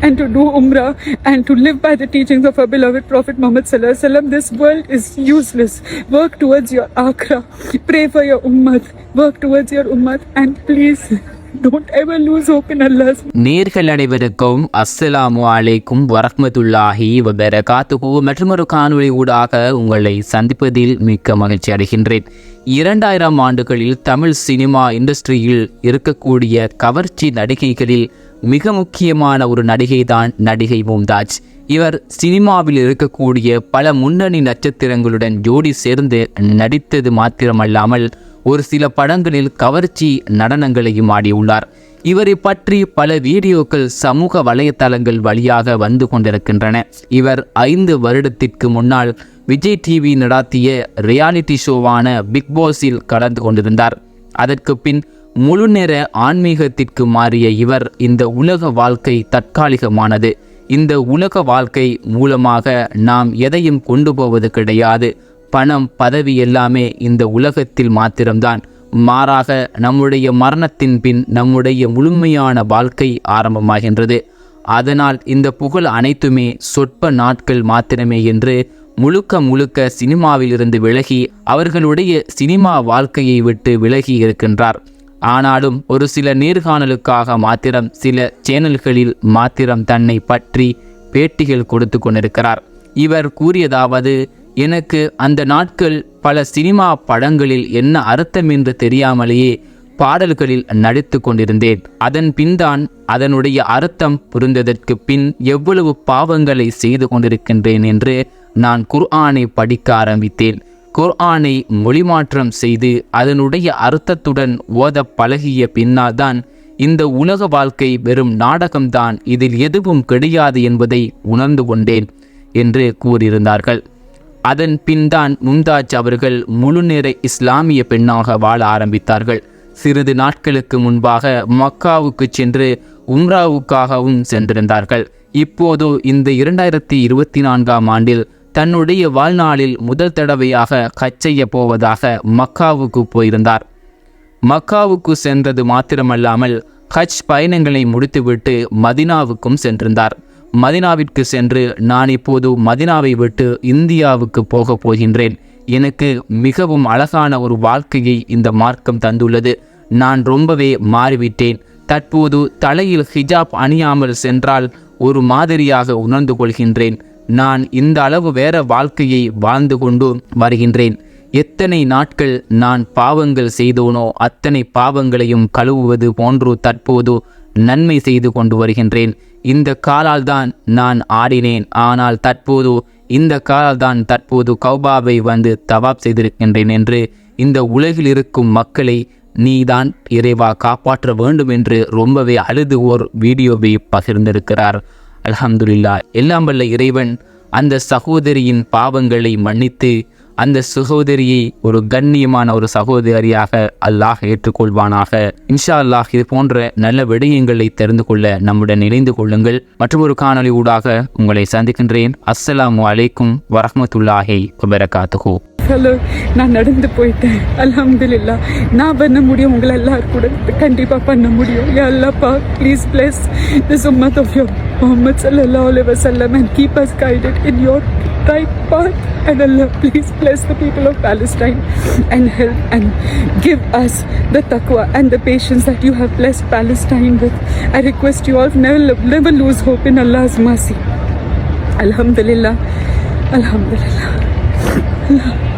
and to do Umrah and to live by the teachings of our beloved Prophet Muhammad Sallallahu Alaihi Wasallam. This world is useless. Work towards your akhirah. Pray for your ummah. Work towards your ummah and please நேர்கள் அனைவருக்கும் அஸ்ஸலாமு அலைக்கும் வரஹ்மத்துல்லாஹி மற்றும் ஒரு காணொளி ஊடாக உங்களை சந்திப்பதில் மிக்க மகிழ்ச்சி அடைகின்றேன். இரண்டாயிரம் ஆண்டுகளில் தமிழ் சினிமா இண்டஸ்ட்ரியில் இருக்கக்கூடிய கவர்ச்சி நடிகைகளில் மிக முக்கியமான ஒரு நடிகை தான் நடிகை மும்தாஜ் இவர் சினிமாவில் இருக்கக்கூடிய பல முன்னணி நட்சத்திரங்களுடன் ஜோடி சேர்ந்து நடித்தது மாத்திரமல்லாமல் ஒரு சில படங்களில் கவர்ச்சி நடனங்களையும் ஆடியுள்ளார். இவரை பற்றி பல வீடியோக்கள் சமூக வலைத்தளங்கள் வழியாக வந்து கொண்டிருக்கின்றன. இவர் ஐந்து வருடத்திற்கு முன்னால் விஜய் டிவி நடாத்திய ரியாலிட்டி ஷோவான பிக் பாஸில் கலந்து கொண்டிருந்தார். அதற்கு பின் முழுநேர ஆன்மீகத்திற்கு மாறிய இவர் இந்த உலக வாழ்க்கை தற்காலிகமானது. இந்த உலக வாழ்க்கை மூலமாக நாம் எதையும் கொண்டு போவது கிடையாது. பணம் பதவி எல்லாமே இந்த உலகத்தில் மாத்திரம்தான். மாறாக நம்முடைய மரணத்தின் பின் நம்முடைய முழுமையான வாழ்க்கை ஆரம்பமாகின்றது. அதனால் இந்த புகழ் அனைத்துமே சொற்ப நாட்கள் மாத்திரமே என்று முழுக்க முழுக்க சினிமாவிலிருந்து விலகி அவர்களுடைய சினிமா வாழ்க்கையை விட்டு விலகி இருக்கின்றார். ஆனாலும் ஒரு சில நேர்காணலுக்காக மாத்திரம் சில சேனல்களில் மாத்திரம் தன்னை பற்றி பேட்டிகள் கொடுத்து கொண்டிருக்கிறார். இவர் கூறியதாவது எனக்கு அந்த நாட்கள் பல சினிமா படங்களில் என்ன அர்த்தம் என்று தெரியாமலேயே பாடல்களில் நடித்து கொண்டிருந்தேன். அதன் பின்தான் அதனுடைய அர்த்தம் புரிந்ததற்கு பின் எவ்வளவு பாவங்களை செய்து கொண்டிருக்கின்றேன் என்று நான் குர்ஆனை படிக்க ஆரம்பித்தேன். குர்ஆனை மொழிமாற்றம் செய்து அதனுடைய அர்த்தத்துடன் ஓத பழகிய பின்னால்தான் இந்த உலக வாழ்க்கை வெறும் நாடகம்தான் இதில் எதுவும் கிடையாது என்பதை உணர்ந்து கொண்டேன் என்று கூறியிருந்தார்கள். அதன் பின்தான் மும்தாஜ் அவர்கள் முழுநேர இஸ்லாமிய பெண்ணாக வாழ ஆரம்பித்தார்கள். சிறிது நாட்களுக்கு முன்பாக மக்காவுக்கு சென்று உம்ராவுக்காகவும் சென்றிருந்தார்கள். இப்போது இந்த இரண்டாயிரத்தி இருபத்தி நான்காம் ஆண்டில் தன்னுடைய வாழ்நாளில் முதல் தடவையாக ஹஜ் செய்ய போவதாக மக்காவுக்கு போயிருந்தார். மக்காவுக்கு சென்றது மாத்திரமல்லாமல் ஹஜ் பயணங்களை முடித்துவிட்டு மதினாவுக்கும் சென்றிருந்தார். மதினாவிற்கு சென்று நான் இப்போது மதினாவை விட்டு இந்தியாவுக்கு போகப் போகின்றேன். எனக்கு மிகவும் அழகான ஒரு வாழ்க்கையை இந்த மார்க்கம் தந்துள்ளது. நான் ரொம்பவே மாறிவிட்டேன். தற்போது தலையில் ஹிஜாப் அணியாமல் சென்றால் ஒரு மாதிரியாக உணர்ந்து கொள்கின்றேன். நான் இந்த அளவு வேற வாழ்க்கையை வாழ்ந்து கொண்டு வருகின்றேன். எத்தனை நாட்கள் நான் பாவங்கள் செய்தோனோ அத்தனை பாவங்களையும் கழுவுவது போன்று தற்போது நன்மை செய்து கொண்டு வருகின்றேன். இந்த காலால் தான் நான் ஆடினேன். ஆனால் தற்போது இந்த காலால் தான் தற்போது கௌபாவை வந்து தவாப் செய்திருக்கின்றேன் என்று இந்த உலகில் இருக்கும் மக்களை நீதான் இறைவா காப்பாற்ற வேண்டும் என்று ரொம்பவே அழுது ஓர் வீடியோவை பகிர்ந்திருக்கிறார். அலமதுல்லா எல்லாம் வல்ல இறைவன் அந்த சகோதரியின் பாவங்களை மன்னித்து அந்த சகோதரியை ஒரு கண்ணியமான ஒரு சகோதரியாக அல்லாஹ் ஏற்றுக்கொள்வானாக. இன்ஷா அல்லாஹ் இது போன்ற நல்ல விடயங்களை தெரிந்து கொள்ள நம்முடன் இணைந்து கொள்ளுங்கள். மற்றொரு காணொலி ஊடாக உங்களை சந்திக்கின்றேன். அஸ்ஸலாமு அலைக்கும் வரமத்துல்லாஹி வபரகாத்துஹூ. ஹலோ நான் நடந்து போயிட்டேன். அல்ஹம்துலில்லா. நான் பண்ண முடியும் உங்களை எல்லாரும் கூட கண்டிப்பாக பண்ண முடியும். எல்லாப்பா ப்ளீஸ் பிளஸ் திஸ் உம்மத் ஆஃப் யோர் முகமது சல்லா அலைஹி வஸல்லம் and keep us guided right path and Allah please bless the people of Palestine and help and give us the taqwa and the patience that you have blessed Palestine with. I request you all never never lose hope in Allah's mercy. Alhamdulillah. Alhamdulillah. Allah